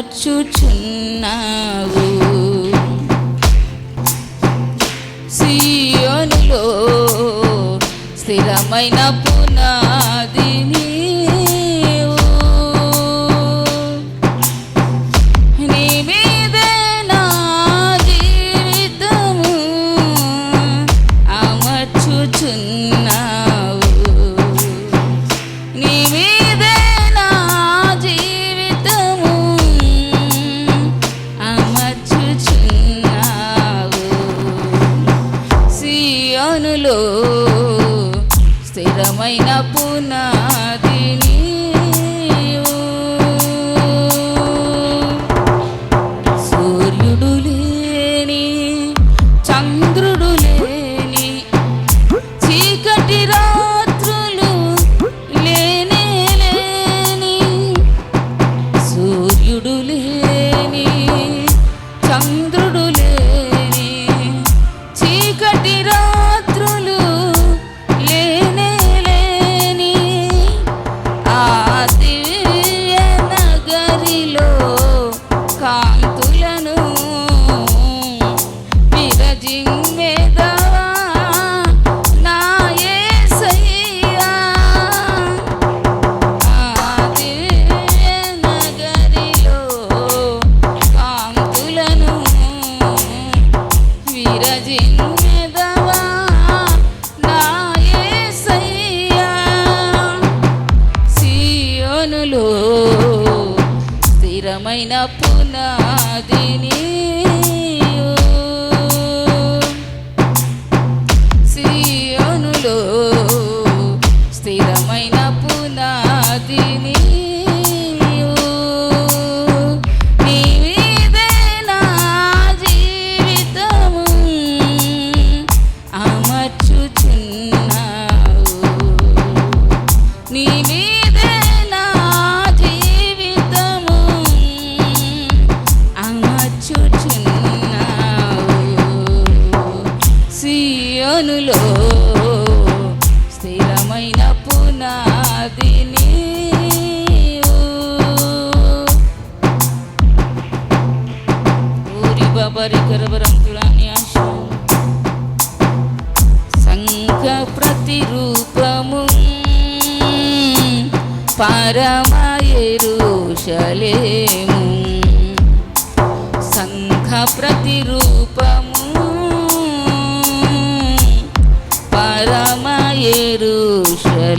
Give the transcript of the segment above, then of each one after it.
మార్చుచున్నావు. సియోనులో స్థిరమైన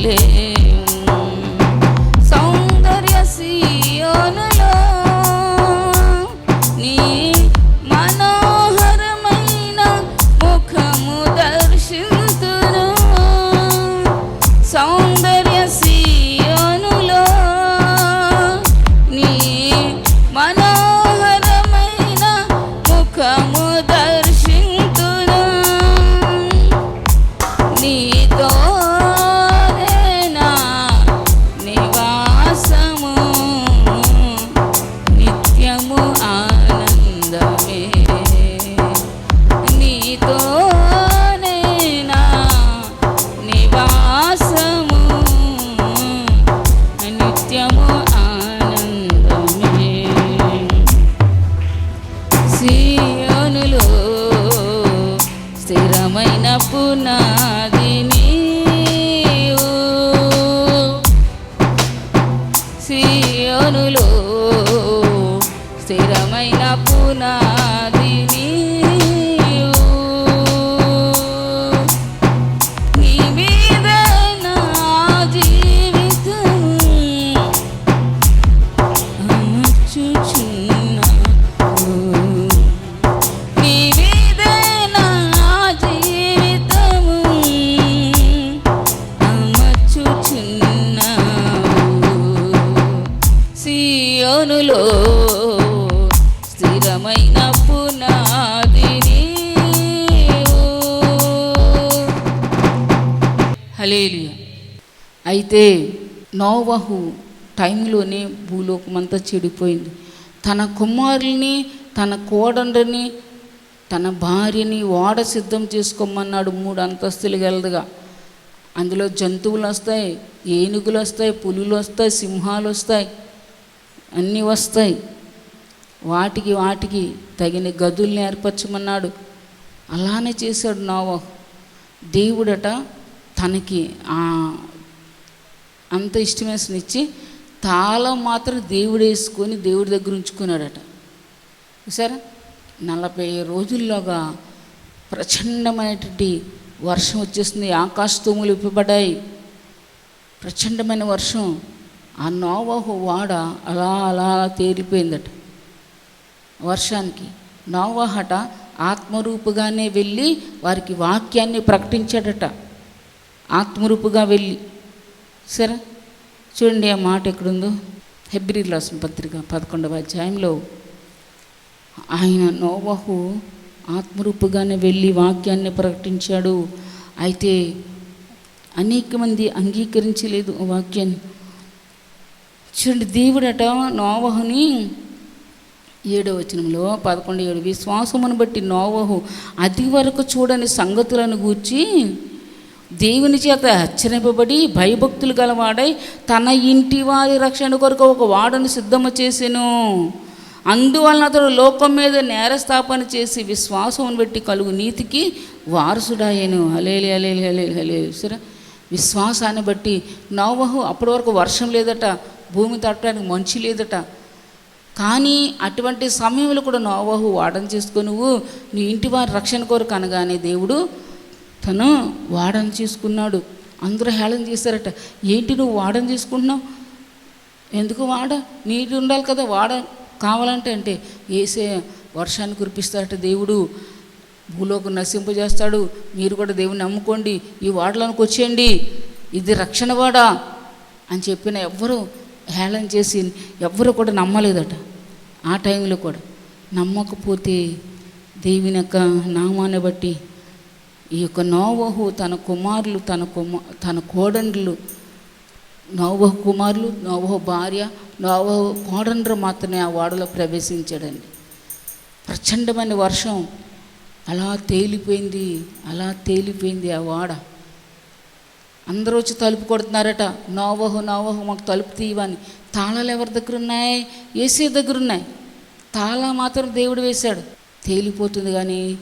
ভুলে హలేలుయ అయితే నోవహు టైంలోనే భూలోకమంతా చెడిపోయింది. తన కుమారుల్ని తన కోడండ్రిని తన భార్యని ఓడ సిద్ధం చేసుకోమన్నాడు మూడు అంతస్తులు గలదుగా. అందులో జంతువులు వస్తాయి ఏనుగులు వస్తాయి పులులు వస్తాయి సింహాలు వస్తాయి అన్నీ వస్తాయి. వాటికి వాటికి తగిన గదుల్ని ఏర్పరచమన్నాడు. అలానే చేశాడు నోవహు. దేవుడట తనకి ఆ అంత ఇష్టమేసిన ఇచ్చి తాళం మాత్రం దేవుడు వేసుకొని దేవుడి దగ్గర ఉంచుకున్నాడట. చూసారా నలభై రోజుల్లోగా ప్రచండమైనటువంటి వర్షం వచ్చేస్తుంది ఆకాశతూములు ఇప్పబడ్డాయి ప్రచండమైన వర్షం. ఆ నోవాహు వాడ అలా అలా తేలిపోయిందట వర్షానికి. నోవాహట ఆత్మరూపుగానే వెళ్ళి వారికి వాక్యాన్ని ప్రకటించాడట. ఆత్మరూపుగా వెళ్ళి సరే చూడండి ఆ మాట ఎక్కడుందో. హెబ్రి రాసిన పత్రిక పదకొండవ అధ్యాయంలో ఆయన నోవహు ఆత్మరూపుగానే వెళ్ళి వాక్యాన్ని ప్రకటించాడు. అయితే అనేక మంది అంగీకరించలేదు వాక్యాన్ని. చూడండి దేవుడట నోవహుని ఏడో వచనంలో పదకొండు ఏడు విశ్వాసమును బట్టి నోవహు అది వరకు చూడని సంగతులను గూర్చి దేవుని చేత హెచ్చరింపబడి భయభక్తులు గలవాడై తన ఇంటి వారి రక్షణ కొరకు ఒక వాడను సిద్ధము చేసెను. అందువలన అతడు లోకం మీద నేరస్థాపన చేసి విశ్వాసం బట్టి కలుగు నీతికి వారసుడాయను హలేలి హలేలి హలేలి హలేలి సరే విశ్వాసాన్ని బట్టి నవహు అప్పటి వరకు వర్షం లేదట భూమి తట్టడానికి మంచి లేదట. కానీ అటువంటి సమయంలో కూడా నోవహు వాడని చేసుకొని నువ్వు నీ ఇంటి వారి రక్షణ కొరకు అనగానే దేవుడు తను వాడని చేసుకున్నాడు. అందరూ హేళన చేశారట. ఏంటి నువ్వు వాడన చేసుకుంటున్నావు? ఎందుకు వాడ? నీటి ఉండాలి కదా వాడ కావాలంటే అంటే. ఏసే వర్షాన్ని కురిపిస్తాడట దేవుడు. భూలోకం నశింపజేస్తాడు. మీరు కూడా దేవుని నమ్ముకోండి. ఈ వాడలోనికి వచ్చేయండి. ఇది రక్షణ వాడ అని చెప్పిన ఎవ్వరూ హేళన చేసి ఎవ్వరూ కూడా నమ్మలేదట. ఆ టైంలో కూడా నమ్మకపోతే దేవుని యొక్క నామాన్ని బట్టి ఈ యొక్క నోవహు తన కుమారులు తన కుమ తన కోడండ్లు నోవహు కుమారులు నోవహు భార్య నోవహు కోడండ్రు మాత్రమే ఆ వాడలో ప్రవేశించాడండి. ప్రచండమైన వర్షం. అలా తేలిపోయింది అలా తేలిపోయింది ఆ వాడ. అందరూ వచ్చి తలుపు కొడుతున్నారట నోవహు నోవహు మాకు తలుపు తీయవని. తాళాలు ఎవరి దగ్గర ఉన్నాయి? ఏసీ దగ్గర ఉన్నాయి. తాళా మాత్రం దేవుడు వేశాడు. తేలిపోతుంది కానీ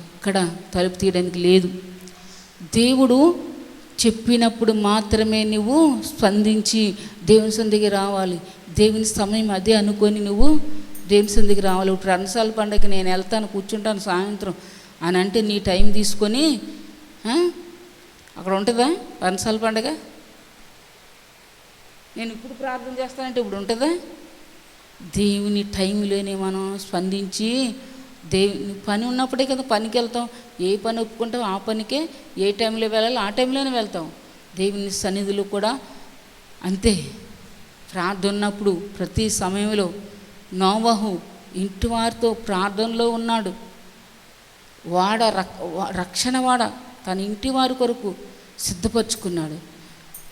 ఎక్కడ తలుపు తీయడానికి లేదు. దేవుడు చెప్పినప్పుడు మాత్రమే నువ్వు స్పందించి దేవుని సందికి రావాలి. దేవుని సమయం అదే అనుకొని నువ్వు దేవుని సందికి రావాలి. ఇప్పుడు రణసాల పండగకి నేను వెళ్తాను కూర్చుంటాను సాయంత్రం అని అంటే నీ టైం తీసుకొని అక్కడ ఉంటుందా? రణసాల పండగ? నేను ఇప్పుడు ప్రార్థన చేస్తానంటే ఇప్పుడు ఉంటుందా? దేవుని టైంలోనే మనం స్పందించి దేవుని పని ఉన్నప్పుడే కదా పనికి వెళ్తాం ఏ పని ఒప్పుకుంటాం ఆ పనికే ఏ టైంలో వెళ్ళాలి ఆ టైంలోనే వెళ్తాం దేవుని సన్నిధిలో కూడా అంతే. ప్రార్థన ఉన్నప్పుడు ప్రతి సమయంలో నోవహు ఇంటి వారితో ప్రార్థనలో ఉన్నాడు. వాడ రక్ రక్షణ వాడ తన ఇంటి వారి కొరకు సిద్ధపరచుకున్నాడు.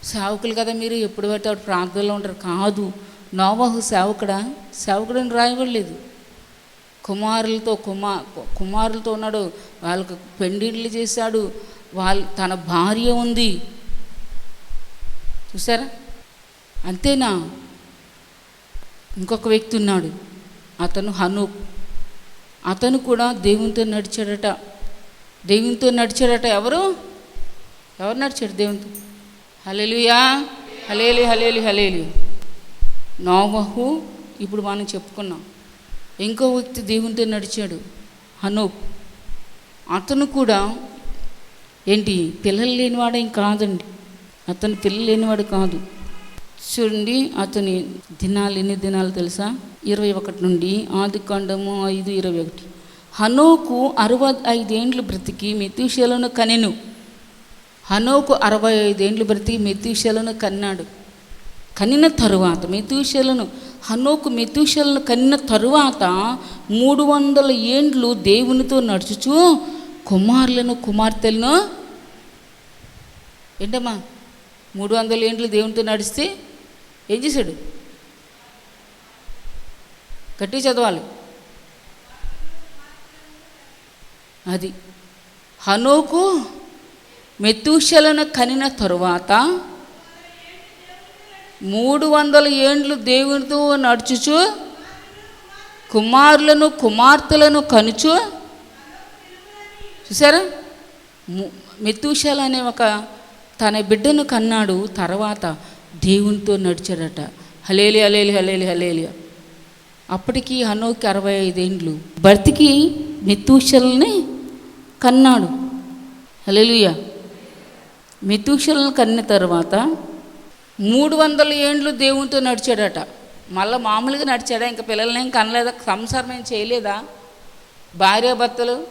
సేవకులు కదా మీరు ఎప్పుడు పడితే ప్రార్థనలో ఉంటారు కాదు నోవహు సేవకుడా? సేవకుడని రాయబడలేదు. కుమారులతో కుమా కుమారులతో ఉన్నాడు. వాళ్ళకు పెండిళ్ళు చేశాడు. వాళ్ళ తన భార్య ఉంది. చూసారా అంతేనా? ఇంకొక వ్యక్తి ఉన్నాడు. అతను హనూక్ అతను కూడా దేవునితో నడిచాడట. దేవునితో నడిచాడట ఎవరు? ఎవరు నడిచాడు దేవునితో? హలేలుయా హలేలి హలేలి హలేలి నోవహు. ఇప్పుడు మనం చెప్పుకున్నాం. ఇంకో వ్యక్తి దేవునితో నడిచాడు. హనోక్ అతను కూడా ఏంటి? పిల్లలు లేనివాడే కాదండి. అతను పిల్లలు లేనివాడు కాదు. చూడండి అతని దినాలు ఎన్ని దినాలు తెలుసా? ఇరవై ఒకటి నుండి ఆది కాండము ఐదు ఇరవై ఒకటి. హనోకు అరవై ఐదేండ్లు బ్రతికి మెతీషలను కనెను హనోకు అరవై ఐదేండ్లు బ్రతికి మెతీషలను కన్నాడు. కనిన తరువాత మెతూషలను హనోకు మెతూషలను కనిన తరువాత మూడు వందల ఏండ్లు దేవునితో నడుచుచు కుమారులను కుమార్తెలను ఏంటమ్మా? మూడు వందల ఏండ్లు దేవునితో నడిస్తే ఏం చేశాడు? గట్టి చదవాలి. అది. హనోకు మెతూషలను కనిన తరువాత మూడు వందల ఏండ్లు దేవునితో నడుచుచు కుమారులను కుమార్తెలను కనుచు. చూసారా ము- అనే ఒక తన బిడ్డను కన్నాడు. తర్వాత దేవునితో నడిచాడట. హలేలి హలేలి హలేలి హలేలి అప్పటికి హనోకి అరవై ఐదేండ్లు భర్తికి మెతుషల్ని కన్నాడు. హలేలుయ మెతుషల్ని కన్న తర్వాత మూడు వందల ఏండ్లు దేవునితో నడిచాడట. మళ్ళీ మామూలుగా నడిచాడా? ఇంకా పిల్లల్ని ఏం కనలేదా? సంసారం ఏం చేయలేదా? భార్యాభర్తలు?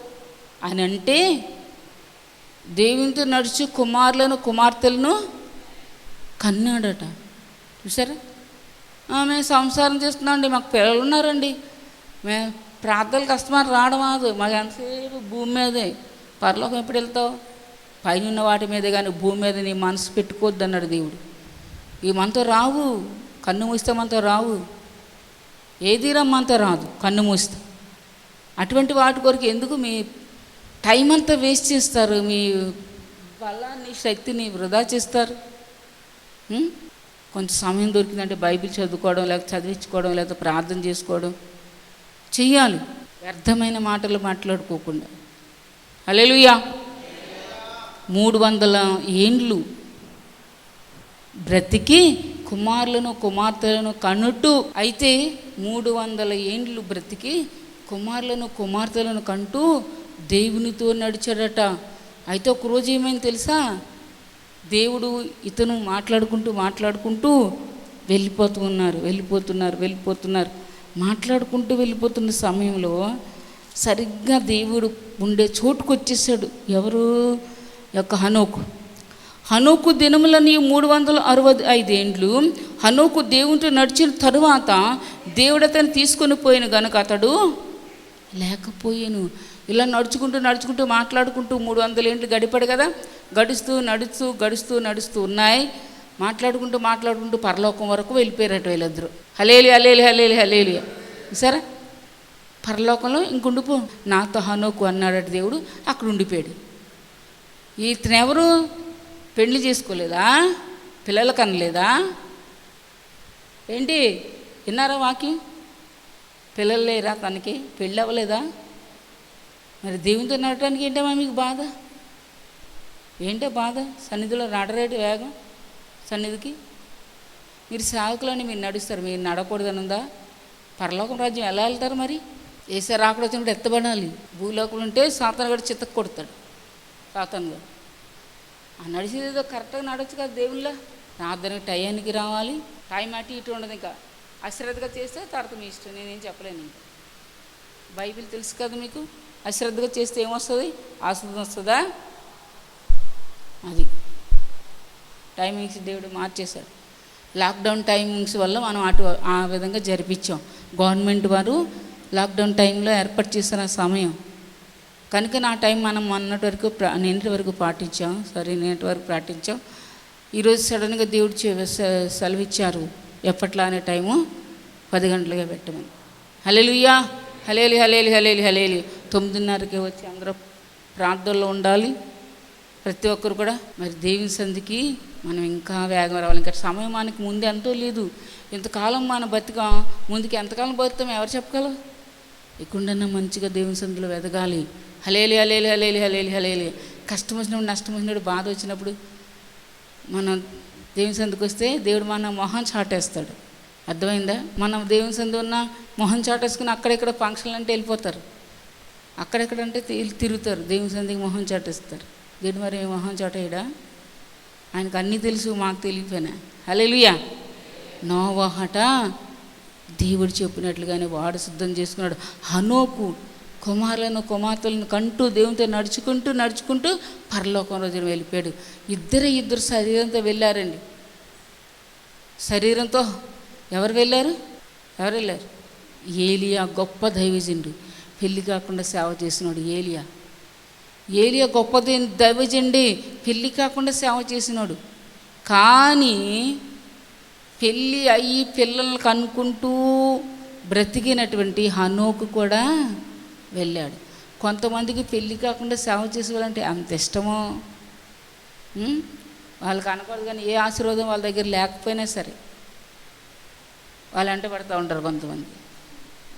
అని అంటే దేవునితో నడిచి కుమారులను కుమార్తెలను కన్నాడట. చూసారా "ఆ, మేము సంసారం చేస్తున్నామండి మాకు పిల్లలు ఉన్నారండి. మేము ప్రార్థనలు కష్టమని రావడం కాదు మాకు ఎంతసేపు భూమి మీదే? పరలోకం ఎప్పుడు వెళ్తావు? పైన ఉన్న వాటి మీద కానీ భూమి మీద నీ మనసు పెట్టుకోవద్దు అన్నాడు దేవుడు. ఈ మనతో రావు కన్ను మూస్తే మనతో రావు. ఏది రమ్మంతా రాదు కన్ను మూస్తే. అటువంటి వాటి కొరకు ఎందుకు మీ టైం అంతా వేస్ట్ చేస్తారు? మీ బలాన్ని శక్తిని వృధా చేస్తారు? కొంచెం సమయం దొరికిందంటే బైబిల్ చదువుకోవడం లేకపోతే చదివించుకోవడం లేకపోతే ప్రార్థన చేసుకోవడం చెయ్యాలి. వ్యర్థమైన మాటలు మాట్లాడుకోకుండా. అలెలుయా మూడు వందల ఏండ్లు బ్రతికి కుమారులను కుమార్తెలను కనుటు అయితే మూడు వందల ఏండ్లు బ్రతికి కుమారులను కుమార్తెలను కంటూ దేవునితో నడిచాడట. అయితే ఒక రోజు ఏమైంది తెలుసా? దేవుడు ఇతను మాట్లాడుకుంటూ మాట్లాడుకుంటూ వెళ్ళిపోతూ ఉన్నారు వెళ్ళిపోతున్నారు వెళ్ళిపోతున్నారు. మాట్లాడుకుంటూ వెళ్ళిపోతున్న సమయంలో సరిగ్గా దేవుడు ఉండే చోటుకు వచ్చేసాడు ఎవరు? యొక్క హనోకు. హనోకు దినములని మూడు వందల అరవై ఐదేండ్లు హనోకు దేవునితో నడిచిన తరువాత దేవుడు అతను తీసుకొని పోయిన గనుక అతడు లేకపోయాను. ఇలా నడుచుకుంటూ నడుచుకుంటూ మాట్లాడుకుంటూ మూడు వందల ఏంట్లు గడిపాడు కదా. గడుస్తూ నడుస్తూ గడుస్తూ నడుస్తూ ఉన్నాయి. మాట్లాడుకుంటూ మాట్లాడుకుంటూ పరలోకం వరకు వెళ్ళిపోయారట వీళ్ళిద్దరూ. హలేలి హలేలి హలేలి హలేలి సరే పరలోకంలో ఇంకుండిపో నాతో హనోకు అన్నాడట దేవుడు అక్కడ ఉండిపోయాడు ఇతనెవరు పెళ్ళి చేసుకోలేదా? పిల్లలు కనలేదా? ఏంటి? విన్నారా వాక్యం? పిల్లలు లేరా తనకి? పెళ్ళి అవ్వలేదా? మరి దేవునితో నడటానికి ఏంటమ్మా మీకు బాధ? ఏంటో బాధ? సన్నిధిలో నడరేటి వేగం సన్నిధికి? మీరు సేవకులని మీరు నడుస్తారు మీరు నడకూడదని ఉందా పరలోకం రాజ్యం ఎలా వెళ్తారు మరి? ఏసారి రాకుండా ఎత్తబడాలి. భూలోకం ఉంటే సాతాను గడి చిత్తకు కొడతాడు సాతాను గారు ఆ కరెక్ట్గా నడవచ్చు కదా దేవుళ్ళ? ప్రార్థనకి టయానికి రావాలి. టైం అటు ఇటు ఉండదు ఇంకా. అశ్రద్ధగా చేస్తే తర్వాత మీ ఇష్టం. నేనేం చెప్పలేను ఇంకా. బైబిల్ తెలుసు కదా మీకు? అశ్రద్ధగా చేస్తే ఏమొస్తుంది? ఆశ్రదం వస్తుందా? అది. టైమింగ్స్ దేవుడు మార్చేశాడు. లాక్డౌన్ టైమింగ్స్ వల్ల మనం అటు ఆ విధంగా జరిపించాం. గవర్నమెంట్ వారు లాక్డౌన్ టైంలో ఏర్పాటు చేసిన సమయం. కనుక నా టైం మనం మొన్నటి వరకు నిన్నటి వరకు పాటించాం. సరే నిన్నటి వరకు పాటించాం ఈరోజు సడన్గా దేవుడు చె- సెలవిచ్చారు ఎప్పట్లా అనే టైము పది గంటలుగా పెట్టమని. హలేలుయ్యా హలేలి హలేలి హలేలి హలేలి తొమ్మిదిన్నరకి వచ్చి అందరూ ప్రార్థనలో ఉండాలి. ప్రతి ఒక్కరు కూడా మరి దేవుని సంధికి మనం ఇంకా వేగం రావాలి. ఇంకా సమయం మనకి ముందు ఎంతో లేదు. ఇంతకాలం మన బతికాం ముందుకి ఎంతకాలం బతుకుతాం ఎవరు చెప్పగలరు? ఎక్కడన్నా మంచిగా దేవుని సంధిలో వెదగాలి. హలేలి హలేలి హలేలి హలేలి హలేలి. కష్టం వచ్చినప్పుడు నష్టం వచ్చినప్పుడు బాధ వచ్చినప్పుడు మనం దేవుని సందుకు వస్తే దేవుడు మన మొహం చాటేస్తాడు. అర్థమైందా? మనం దేవుని సందు ఉన్న మొహం చాటేసుకుని అక్కడెక్కడ ఫంక్షన్లు అంటే వెళ్ళిపోతారు. అక్కడెక్కడంటే తి- తిరుగుతారు. దేవుని సందికి మొహం చాటేస్తారు. దేవుడు మరి మొహం చాటేయడా? ఆయనకు అన్నీ తెలుసు మాకు తెలియపోయినా హలేలుయా! నోవాహట దేవుడు చెప్పినట్లుగానే వాడు సిద్ధం చేసుకున్నాడు. హనోకు కుమారులను కుమార్తెలను కంటూ దేవునితో నడుచుకుంటూ నడుచుకుంటూ పరలోకం రోజున వెళ్ళిపోయాడు. ఇద్దరే ఇద్దరు శరీరంతో వెళ్ళారండి. శరీరంతో ఎవరు వెళ్ళారు? ఎవరు వెళ్ళారు? ఏలియా గొప్ప దైవజనుడు. పెళ్ళి కాకుండా సేవ చేసినాడు ఏలియా. ఏలియా గొప్ప దే- దైవజండి పెళ్ళి కాకుండా సేవ చేసినాడు. కానీ పెళ్ళి అయ్యి పిల్లల్ని కనుక్కుంటూ బ్రతికినటువంటి హనోకు కూడా వెళ్ళాడు. కొంతమందికి పెళ్ళి కాకుండా సేవ చేసేవాళ్ళంటే అంత ఇష్టమో? వాళ్ళకి అనకూడదు కానీ ఏ ఆశీర్వాదం వాళ్ళ దగ్గర లేకపోయినా సరే వాళ్ళు వెంట పడుతూ ఉంటారు కొంతమంది.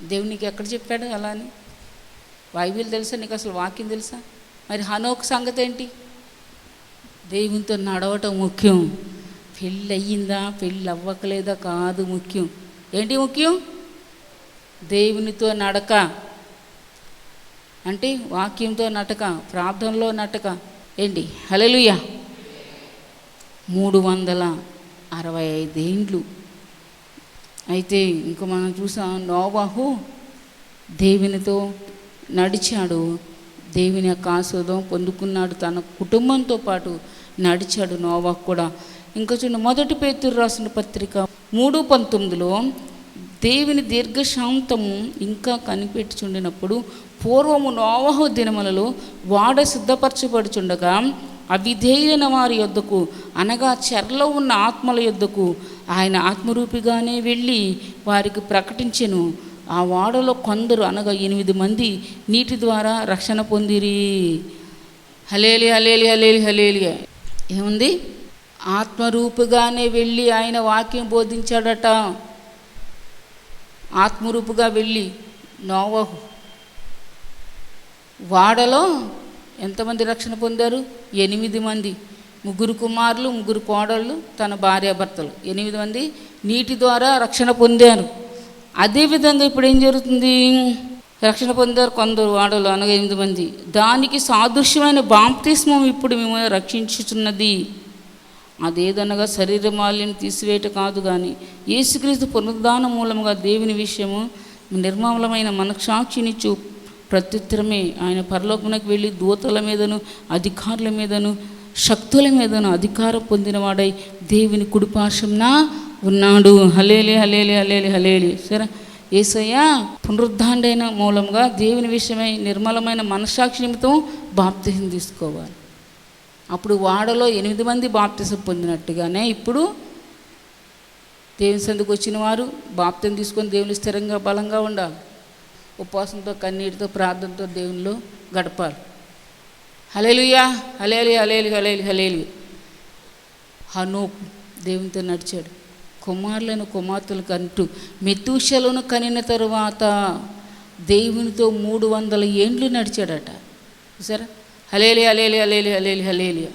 దేవుడు నీకు ఎక్కడ చెప్పాడు అలా అని బైబిల్ తెలుసా? నీకు అసలు వాక్యం తెలుసా? మరి హనోక్ సంగతి ఏంటి? దేవునితో నడవటం ముఖ్యం. పెళ్ళి అయ్యిందా పెళ్ళి అవ్వకలేదా కాదు ముఖ్యం. ఏంటి ముఖ్యం? దేవునితో నడక. అంటే వాక్యంతో నటక ప్రార్థనలో నటక. ఏంటి? హలలుయ మూడు వందల అరవై ఐదేండ్లు. అయితే ఇంక మనం చూసాం నోవాహు దేవునితో నడిచాడు. దేవుని యొక్క ఆస్వాదం పొందుకున్నాడు. తన కుటుంబంతో పాటు నడిచాడు నోవాహు కూడా. ఇంకా చూడండి మొదటి పేతురు రాసిన పత్రిక మూడు పంతొమ్మిదిలో దేవుని దీర్ఘశాంతము ఇంకా కనిపెట్టుచుండినప్పుడు పూర్వము నోవహు దినములలో వాడ సిద్ధపరచబడుచుండగా అవిధేయులైన వారి యొద్దకు అనగా చెరలో ఉన్న ఆత్మల యొద్దకు ఆయన ఆత్మరూపిగానే వెళ్ళి వారికి ప్రకటించెను. ఆ వాడలో కొందరు అనగా ఎనిమిది మంది నీటి ద్వారా రక్షణ పొందిరి. హలేలి హలేలి హలేలి హలేలి ఏముంది? ఆత్మరూపుగానే వెళ్ళి ఆయన వాక్యం బోధించాడట. ఆత్మరూపుగా వెళ్ళి నోవహు. వాడలో ఎంతమంది రక్షణ పొందారు? ఎనిమిది మంది. ముగ్గురు కుమారులు ముగ్గురు కోడళ్ళు తన భార్యాభర్తలు ఎనిమిది మంది నీటి ద్వారా రక్షణ పొందారు. అదేవిధంగా ఇప్పుడు ఏం జరుగుతుంది? రక్షణ పొందారు కొందరు వాడలు అనగా ఎనిమిది మంది. దానికి సాదృశ్యమైన బాప్తిస్మం ఇప్పుడు మిమ్మల్ని రక్షించుచున్నది. అదేదనగా శరీర మాల్యం తీసివేయట కాదు కానీ యేసుక్రీస్తు పునరుద్ధాన మూలముగా దేవుని విషయము నిర్మలమైన మనసాక్షినిచ్చు ప్రత్యుత్తరమే ఆయన పరలోకమునకు వెళ్ళి దూతల మీదను అధికారుల మీదను శక్తుల మీదను అధికారం పొందినవాడై దేవుని కుడిపాశంన ఉన్నాడు. హలేలి హలేలి హలేలి హలేలి సరే ఏసయ్య పునరుద్ధాండైన మూలంగా దేవుని విషయమై నిర్మలమైన మనస్సాక్షి నిమిత్తం బాప్తిని తీసుకోవాలి. అప్పుడు వాడలో ఎనిమిది మంది బాప్తిసం పొందినట్టుగానే ఇప్పుడు దేవుని సందుకు వచ్చిన వారు బాప్తిని తీసుకొని దేవుని స్థిరంగా బలంగా ఉండాలి. ఉపవాసంతో కన్నీటితో ప్రార్థనతో దేవునిలో గడపాలి. హలేలుయా హలేలు హలేలు హలేలు హలేలి హనూప్ దేవునితో నడిచాడు. కుమారులను కుమార్తెలు కంటూ మెతూషలను కనిన తరువాత దేవునితో మూడు వందల ఏండ్లు నడిచాడట. చూసారా? హలేలి హలేలి హలేలి హలేలి హలేలి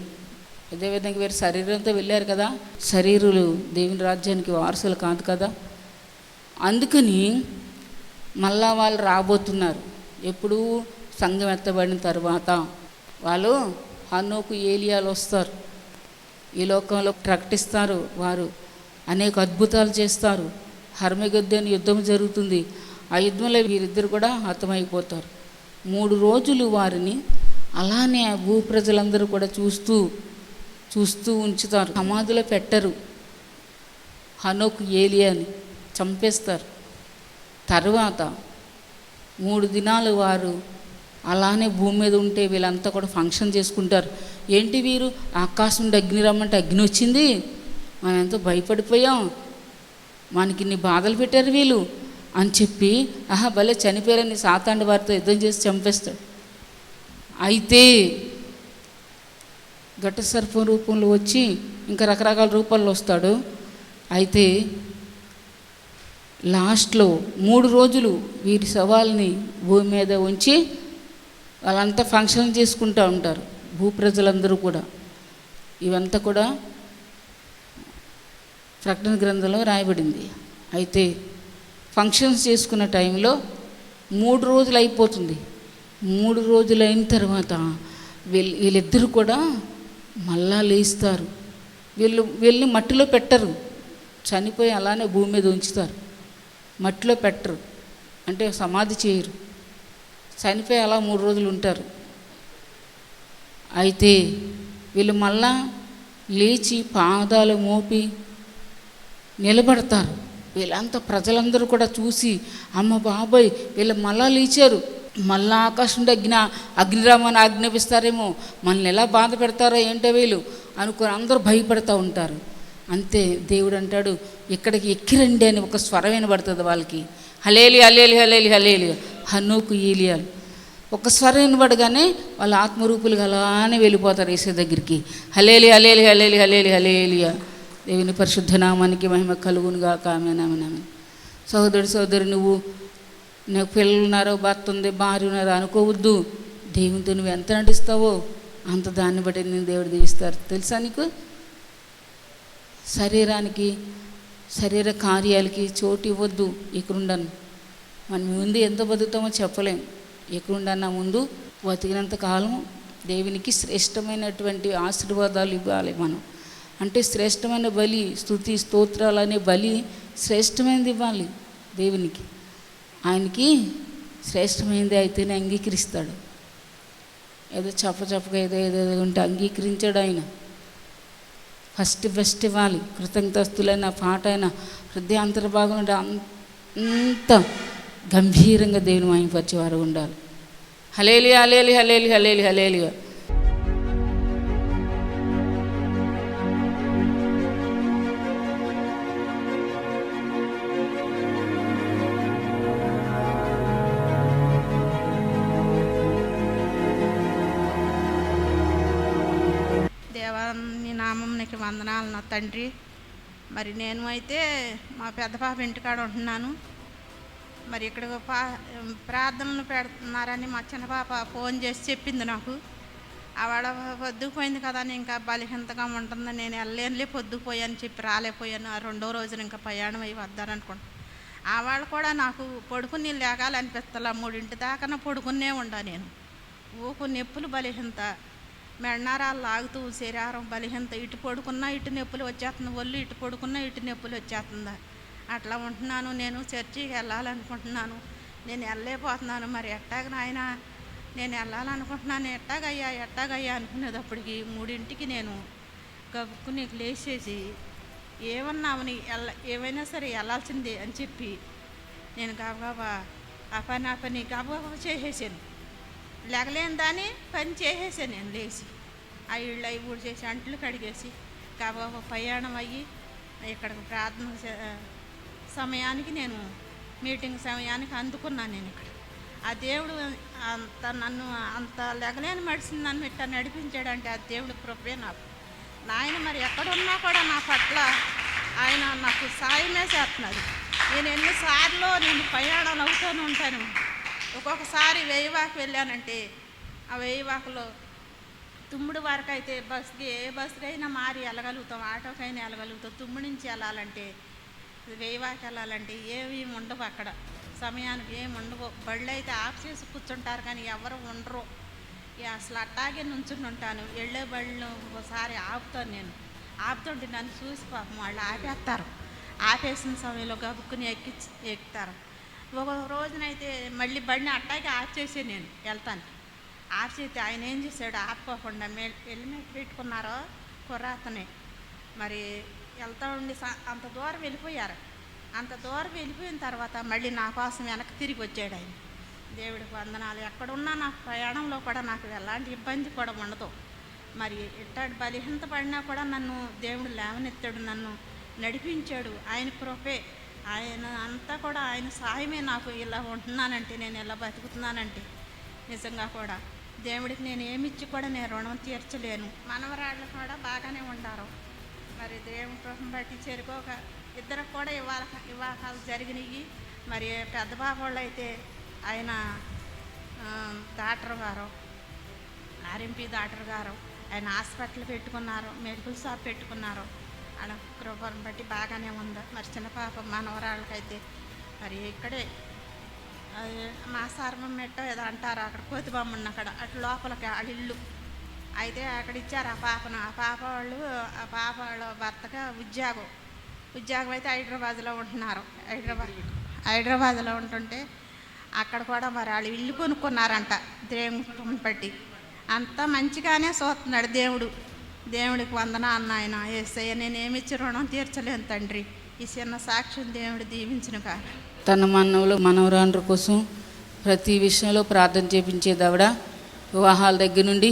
అదేవిధంగా వీరు శరీరంతో వెళ్ళారు కదా. శరీరులు దేవుని రాజ్యానికి వారసులు కాదు కదా. అందుకని మళ్ళా వాళ్ళు రాబోతున్నారు. ఎప్పుడు సంఘం ఎత్తబడిన తర్వాత వాళ్ళు హనోకు ఏలియాలు వస్తారు. ఈ లోకంలో ప్రకటిస్తారు. వారు అనేక అద్భుతాలు చేస్తారు. హర్మగద్దని యుద్ధం జరుగుతుంది. ఆ యుద్ధంలో వీరిద్దరు కూడా హతమైపోతారు. మూడు రోజులు వారిని అలానే భూ ప్రజలందరూ కూడా చూస్తూ చూస్తూ ఉంచుతారు. సమాధిలో పెట్టరు. హనోకు ఏలియాని చంపేస్తారు. తర్వాత మూడు దినాలు వారు అలానే భూమి మీద ఉంటే వీళ్ళంతా కూడా ఫంక్షన్ చేసుకుంటారు. ఏంటి వీరు? ఆకాశం నుండి అగ్ని రమ్మంటే అగ్ని వచ్చింది. మనం ఎంతో భయపడిపోయాం. మనకి ఇన్ని బాధలు పెట్టారు వీళ్ళు అని చెప్పి ఆహా భలే చనిపోయారని సాతాండి వారితో యుద్ధం చేసి చంపేస్తాడు. అయితే ఘట సర్పం రూపంలో వచ్చి ఇంకా రకరకాల రూపాల్లో వస్తాడు. అయితే లాస్ట్లో మూడు రోజులు వీరి సవాల్ని భూమి మీద ఉంచి వాళ్ళంతా ఫంక్షన్ చేసుకుంటూ ఉంటారు భూ ప్రజలందరూ కూడా. ఇవంతా కూడా ప్రకటన గ్రంథంలో రాయబడింది. అయితే ఫంక్షన్స్ చేసుకున్న టైంలో మూడు రోజులు అయిపోతుంది. మూడు రోజులు అయిన తర్వాత వీళ్ళు వీళ్ళిద్దరు కూడా మళ్ళా లేస్తారు. వీళ్ళు వీళ్ళని మట్టిలో పెట్టరు. చనిపోయి అలానే భూమి మీద ఉంచుతారు. మట్టిలో పెట్టరు. అంటే సమాధి చేయరు. చనిపోయి అలా మూడు రోజులు ఉంటారు. అయితే వీళ్ళు మళ్ళా లేచి పాదాలు మోపి నిలబడతారు. వీళ్ళంతా ప్రజలందరూ కూడా చూసి అమ్మ బాబాయ్ వీళ్ళు మళ్ళా లేచారు. మళ్ళా ఆకాశం నుండి అగ్ని అగ్నిరామాన్ని ఆజ్ఞాపిస్తారేమో. మనల్ని ఎలా బాధ పెడతారో ఏంటో వీళ్ళు అనుకుని అందరూ భయపడతా ఉంటారు. అంతే దేవుడు అంటాడు ఇక్కడికి ఎక్కిరండి అని ఒక స్వరం వినబడుతుంది వాళ్ళకి. హలేలి హలేలి హలేలి హలేలి. హన్నోకు ఈలియాలు. ఒక స్వరం వినబడగానే వాళ్ళ ఆత్మరూపులు అలానే వెళ్ళిపోతారు ఏసే దగ్గరికి. హలేలి హలేలి హలేలి హలేలి హలేలియా దేవుని పరిశుద్ధ నామానికి మహిమ కలుగునుగా కామెనామనామె సహోదరుడు సహోదరు నువ్వు నాకు పిల్లలు ఉన్నారో భర్త ఉంది భార్య ఉన్నారో అనుకోవద్దు. దేవునితో నువ్వు ఎంత నటిస్తావో అంత దాన్ని బట్టి నేను దేవుడు దీవిస్తారు. తెలుసా నీకు? శరీరానికి శరీర కార్యాలకి చోటు ఇవ్వద్దు. ఇక్కడుండను. మనం ముందు ఎంత బతుకుతామో చెప్పలేం. ఎక్కడుండన్నా ముందు బతికినంత కాలం దేవునికి శ్రేష్టమైనటువంటి ఆశీర్వాదాలు ఇవ్వాలి మనం. అంటే శ్రేష్టమైన బలి స్థుతి స్తోత్రాలు అనే బలి శ్రేష్టమైనది ఇవ్వాలి దేవునికి. ఆయనకి శ్రేష్టమైనది అయితేనే అంగీకరిస్తాడు. ఏదో చప్పచప్పగా ఏదో ఏదో ఉంటే అంగీకరించాడు ఆయన. ఫస్ట్ ఫస్ట్ ఇవ్వాలి. కృతజ్ఞతస్తులైన పాట అయినా హృదయాంతర్భాగం నుండి అంత గంభీరంగా దేవుని వాయింపరిచేవారు ఉండాలి. హలేలి హలేలి హలేలి హలేలి హలేలిగా నీకు నా తండ్రి. మరి నేను అయితే మా పెద్ద పాప ఇంటికాడ ఉంటున్నాను. మరి ఇక్కడ పా ప్రార్థనలు పెడుతున్నారని మా చిన్న పాప ఫోన్ చేసి చెప్పింది నాకు. ఆవిడ పొద్దుకుపోయింది కదా అని ఇంకా బలహీనతగా ఉంటుంది నేను వెళ్ళలేనులే పొద్దుకుపోయాను చెప్పి రాలేకపోయాను. ఆ రెండో రోజున ఇంకా ప్రయాణం అయ్యి వద్దారనుకుంటా ఆవాళ్ళు కూడా నాకు పడుకుని లేగాలనిపిస్తలా మూడింటి దాకా పడుకునే ఉండా నేను. ఊకు నొప్పులు బలహీనత. మెడనారాలు లాగుతూ శరీరం బలహీనత ఇటు పడుకున్నా ఇటు నొప్పులు వచ్చేస్తుంది ఒళ్ళు ఇటు పడుకున్నా ఇటు నొప్పులు వచ్చేస్తుందా. అట్లా ఉంటున్నాను నేను చర్చికి వెళ్ళాలనుకుంటున్నాను నేను వెళ్ళలేకపోతున్నాను. మరి ఎట్టాగ నాయన? నేను వెళ్ళాలనుకుంటున్నాను ఎట్టాగయ్యా? ఎట్టాగయ్యా? అనుకునేటప్పటికి మూడింటికి నేను గబుక్కుని లేచేసి ఏమన్నామని వెళ్ళ ఏమైనా సరే వెళ్ళాల్సిందే అని చెప్పి నేను గబగబా ఆ పని ఆ పని గబగబా చేసేసాను. లేగలేని దాన్ని పని చేసేసాను నేను లేచి ఆ ఇళ్ళు అవి ఊడి చేసి అంట్లు కడిగేసి కాబట్టి ప్రయాణం అయ్యి ఇక్కడికి ప్రార్థన సమయానికి నేను మీటింగ్ సమయానికి అందుకున్నాను నేను ఇక్కడ. ఆ దేవుడు అంత నన్ను అంత లెగలేని మడిసింది నన్ను ఇట్లా నడిపించాడంటే ఆ దేవుడు కృపే నాకు. నాయన మరి ఎక్కడున్నా కూడా నా పట్ల ఆయన నాకు సాయమే చేస్తున్నారు నేను ఎన్నిసార్లు నేను ప్రయాణాలు అవుతూనే ఉంటాను. ఒక్కొక్కసారి వేయివాకు వెళ్ళానంటే ఆ వేయివాకులో తుమ్ముడు వరకు అయితే బస్కి ఏ బస్సుకైనా మారి వెళ్ళగలుగుతాం ఆటోకైనా వెళ్ళగలుగుతాం. తుమ్ముడు నుంచి వెళ్ళాలంటే వేయివాకి వెళ్ళాలంటే ఏమి ఉండవు అక్కడ. సమయానికి ఏమి ఉండవు. బళ్ళు అయితే ఆఫ్ చేసి కూర్చుంటారు కానీ ఎవరు ఉండరు. ఇక అసలు అట్టాగే నుంచుని ఉంటాను. వెళ్ళే బళ్ళు ఒకసారి ఆపుతాను నేను. ఆపుతుంటే నన్ను చూసి పాపం వాళ్ళు ఆపేస్తారు. ఆపేసిన సమయంలో గబుక్కుని ఎక్కి ఎక్కుతారు. ఒక రోజునైతే మళ్ళీ బండి అట్టాగే ఆఫ్ నేను వెళ్తాను. ఆఫ్ చేస్తే ఆయన ఏం చేశాడు? ఆపుకోకుండా మే హెల్మెట్ పెట్టుకున్నారో కుర్రాతనే. మరి వెళ్తా ఉండి స- అంత దూరం వెళ్ళిపోయారు. అంత దూరం వెళ్ళిపోయిన తర్వాత మళ్ళీ నా కోసం వెనక్కి తిరిగి వచ్చాడు ఆయన. దేవుడికి వందనాలు. ఎక్కడున్నా నా ప్రయాణంలో కూడా నాకు ఎలాంటి ఇబ్బంది కూడా ఉండదు. మరి ఇట్టాడు బలిహీనత పడినా కూడా నన్ను దేవుడు లేవనెత్తాడు నన్ను నడిపించాడు. ఆయన కృపే. ఆయన అంతా కూడా ఆయన సహాయమే నాకు ఇలా ఉంటున్నానంటే నేను ఇలా బతుకుతున్నానంటే నిజంగా కూడా. దేవుడికి నేను ఏమిచ్చి కూడా నేను రుణం తీర్చలేను. మనవరాళ్ళు కూడా బాగానే ఉండారు. మరి దేవుడి కృపను బట్టి చేరుకోక ఇద్దరికి కూడా ఇవాళ వివాహాలు జరిగినాయి. మరి పెద్ద బాబోళ్ళు అయితే ఆయన డాక్టర్ గారు ఆర్ఎంపీ డాక్టర్ గారు ఆయన హాస్పిటల్ పెట్టుకున్నారు మెడికల్ షాప్ పెట్టుకున్నారు. ఆడ కృపను బట్టి బాగానే ఉంది. మరి చిన్న పాప మనవరాళ్ళకైతే మరి ఇక్కడే అది మా సర్వం మెట్ట ఏదో అంటారు అక్కడ కోతిబొమ్మ ఉన్న అక్కడ అటు లోపలికి వాళ్ళ ఇల్లు. అయితే అక్కడ ఇచ్చారు ఆ పాపను. ఆ పాప వాళ్ళు ఆ పాప వాళ్ళ భర్తగా ఉద్యోగం. ఉద్యోగం అయితే హైదరాబాద్లో ఉంటున్నారు. హైదరాబాద్ హైదరాబాద్లో ఉంటుంటే అక్కడ కూడా మరి వాళ్ళు ఇల్లు కొనుక్కున్నారంట దేవుని బట్టి. అంతా మంచిగానే చూస్తున్నాడు దేవుడు. దేవుడికి వందన అన్నాయన ఏసయ్య నేనేమిచ్చి రుణం తీర్చలేను తండ్రి. ఈ చిన్న సాక్ష్యం దేవుడు దీవించిన కాక తన మనవులు మనవరాండ్రు కోసం ప్రతి విషయంలో ప్రార్థన చేపించేదావిడ వివాహాల దగ్గర నుండి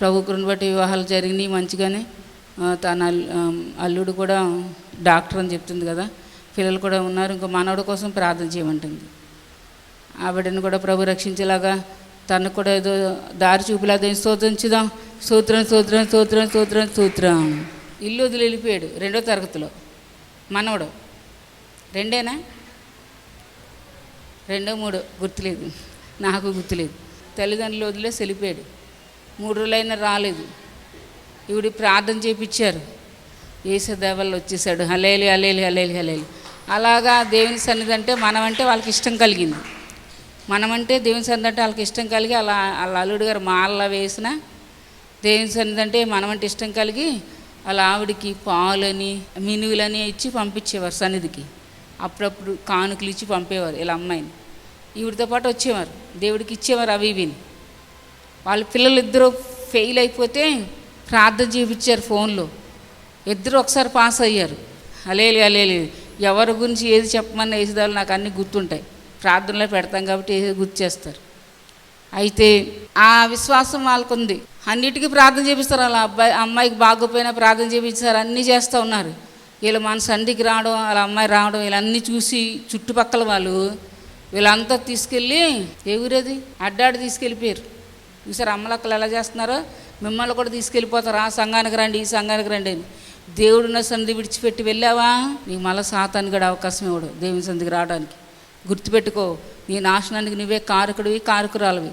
ప్రభు బట్టి వివాహాలు జరిగినాయి మంచిగానే. తన అల్లుడు కూడా డాక్టర్ అని చెప్తుంది కదా. పిల్లలు కూడా ఉన్నారు ఇంకా మనవడి కోసం ప్రార్థన చేయమంటుంది. ఆవిడని కూడా ప్రభు రక్షించేలాగా తను కూడా ఏదో దారి చూపులేదని శోధించుదాం సూత్రం సూత్రం సూత్రం సూత్రం సూత్రం ఇల్లు వదిలి వెళ్ళిపోయాడు రెండో తరగతిలో. మనవడు. రెండేనా? రెండో మూడో. గుర్తులేదు. నాకు గుర్తులేదు. తల్లిదండ్రులు వదిలేసి వెళ్ళిపోయాడు. మూడు రోజులైనా రాలేదు. ఇవిడి ప్రార్థన చేపించారు. ఏసదేవల్లో వచ్చేసాడు. హలేలి హలేలి హలేలి హలేలి అలాగా దేవుని సన్నిధి అంటే మనమంటే వాళ్ళకి ఇష్టం కలిగింది. మనమంటే దేవుని సన్నిధి అంటే వాళ్ళకి ఇష్టం కలిగి అలా వాళ్ళ అల్లుడు గారు మాల వేసిన దేవుని సన్నిధి అంటే మనమంటే ఇష్టం కలిగి వాళ్ళ ఆవిడికి పాలని మినువులని ఇచ్చి పంపించేవారు సన్నిధికి. అప్పుడప్పుడు కానుకలు ఇచ్చి పంపేవారు ఇలా అమ్మాయిని. ఈవిడితో పాటు వచ్చేవారు. దేవుడికి ఇచ్చేవారు అవి ఇవిని వాళ్ళ పిల్లలు ఇద్దరు ఫెయిల్ అయిపోతే ప్రార్థన చేయించారు ఫోన్లో. ఇద్దరు ఒకసారి పాస్ అయ్యారు. అలేలి అలేలి ఎవరి గురించి ఏది చెప్పమని వేసేదాలు నాకు అన్నీ గుర్తుంటాయి. ప్రార్థనలో పెడతాం కాబట్టి గుర్తు చేస్తారు అయితే ఆ విశ్వాసం వాళ్ళకు ఉంది అన్నిటికీ ప్రార్థన చేపిస్తారు. అలా అబ్బాయి అమ్మాయికి బాగోపోయినా ప్రార్థన చేపిస్తారు. అన్నీ చేస్తూ ఉన్నారు. వీళ్ళు మన సంధికి రావడం వాళ్ళ అమ్మాయి రావడం వీళ్ళన్నీ చూసి చుట్టుపక్కల వాళ్ళు వీళ్ళంతా తీసుకెళ్ళి ఏ ఊరేది? అడ్డాడు తీసుకెళ్ళిపోయారు. చూసారు అమ్మలక్కలు ఎలా చేస్తున్నారో? మిమ్మల్ని కూడా తీసుకెళ్ళిపోతారు. ఆ సంఘానికి రండి ఈ సంఘానికి రండి అని. దేవుడున్న సంధి విడిచిపెట్టి వెళ్ళావా? నీకు మళ్ళీ సాతానికి కూడా అవకాశం ఇవ్వడు దేవుని సంధికి రావడానికి. గుర్తుపెట్టుకో నీ నాశనానికి నువ్వే కారకుడివి కారకురాలివి.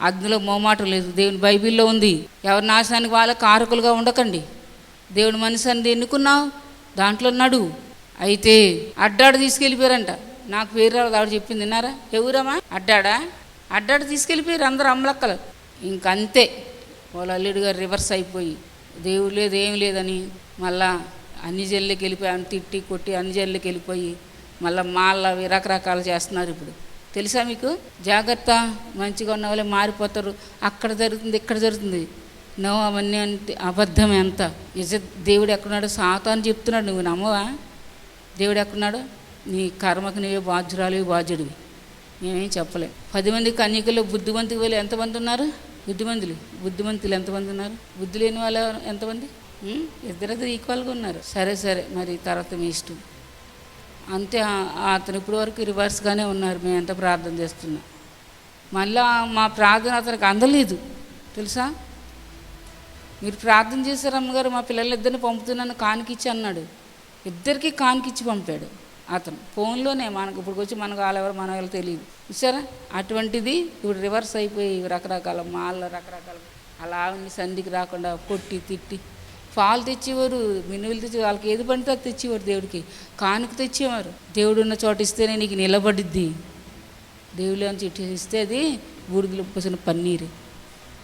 అందులో మోమాటం లేదు. దేవుని బైబిల్లో ఉంది. ఎవరి నాశనానికి వాళ్ళ కారకులుగా ఉండకండి. దేవుని మనిషి అని ఎన్నుకున్నావు? దాంట్లో నడు. అయితే అడ్డాడు తీసుకెళ్ళిపోయారంట. నాకు పేరు రాదు ఆవిడ చెప్పింది విన్నారా? ఎవరమ్మా? అడ్డాడా? అడ్డాడు తీసుకెళ్ళిపోయారు అందరు అమ్మలక్కలు. ఇంకంతే. వాళ్ళ అల్లుడు గారు రివర్స్ అయిపోయి దేవుడు లేదు ఏం లేదని. మళ్ళా అన్ని జల్లుకి వెళ్ళిపోయి అని తిట్టి కొట్టి అన్ని జల్లుకి వెళ్ళిపోయి మళ్ళీ మాళ్ళ అవి రకరకాలు చేస్తున్నారు ఇప్పుడు. తెలుసా మీకు? జాగ్రత్త మంచిగా ఉన్న వాళ్ళే మారిపోతారు. అక్కడ జరుగుతుంది ఇక్కడ జరుగుతుంది. నువ్వు అవన్నీ అంటే అబద్ధం ఎంత నిజ దేవుడు ఎక్కడున్నాడు సాతాను చెప్తున్నాడు నువ్వు నమ్మవా? దేవుడు ఎక్కడున్నాడు? నీ కర్మకు నీవే బాధ్యురాలు బాధ్యుడివి. మేమేం చెప్పలేం. పది మంది కన్యకల్లో బుద్ధిమంతులు వాళ్ళు ఎంతమంది ఉన్నారు? బుద్ధిమంతులు. బుద్ధిమంతులు ఎంతమంది ఉన్నారు? బుద్ధి లేని వాళ్ళు ఎంతమంది? ఇద్దరిద్దరు ఈక్వల్గా ఉన్నారు. సరే సరే. మరి తర్వాత మీ ఇష్టం. అంతే అతను ఇప్పటి వరకు రివర్స్గానే ఉన్నారు. మేము ఎంత ప్రార్థన చేస్తున్నా. మళ్ళా మా ప్రార్థన అతనికి అందలేదు. తెలుసా? మీరు ప్రార్థన చేశారు అమ్మగారు మా పిల్లలిద్దరిని పంపుతున్నాను కానికిచ్చి అన్నాడు. ఇద్దరికి కానికిచ్చి పంపాడు అతను. ఫోన్లోనే మనకు ఇప్పుడు వచ్చి మనకు వాళ్ళెవరు మన వాళ్ళు తెలియదు. చూసారా అటువంటిది ఇప్పుడు రివర్స్ అయిపోయి రకరకాల మాల్లో రకరకాల అలా ఆవిడ్ని సంధికి రాకుండా కొట్టి తిట్టి పాలు తెచ్చేవారు మినువులు తెచ్చి వాళ్ళకి ఏది పడితే అది తెచ్చేవారు దేవుడికి. కానుక తెచ్చేవారు. దేవుడు ఉన్న చోట ఇస్తేనే నీకు నిలబడిద్ది. దేవుడు అని చెట్టు ఇస్తే అది బూడిదలు పోసిన పన్నీరు.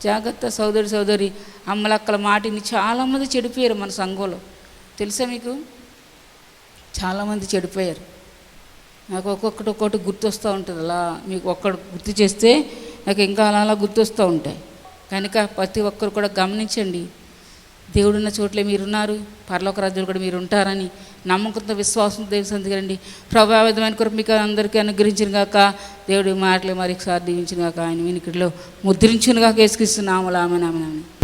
జాగ్రత్త సోదరి సోదరి. అమ్మలక్కల మాటిని చాలామంది చెడిపోయారు మన సంఘంలో. తెలుసా మీకు? చాలామంది చెడిపోయారు. నాకు ఒక్కొక్కటి ఒక్కొక్కటి గుర్తొస్తూ ఉంటుంది. అలా మీకు ఒక్కడు గుర్తు చేస్తే నాకు ఇంకా అలా అలా గుర్తొస్తూ ఉంటాయి. కనుక ప్రతి ఒక్కరు కూడా గమనించండి. దేవుడున్న చోట్లే మీరున్నారు. పరలోక రాజ్యాలు కూడా మీరు ఉంటారని నమ్మకంతో విశ్వాసం దేవుడు సందిగరండి ప్రభావితమైన కొరకు మీకు అందరికీ అనుగ్రహించిన గాక దేవుడి మాటలు మరొకసారి దీవించిన గాక. ఆయన వినికిడిలో ముద్రించిన గాక. వేసుకిస్తున్నాము ఆమె ఆమె ఆమె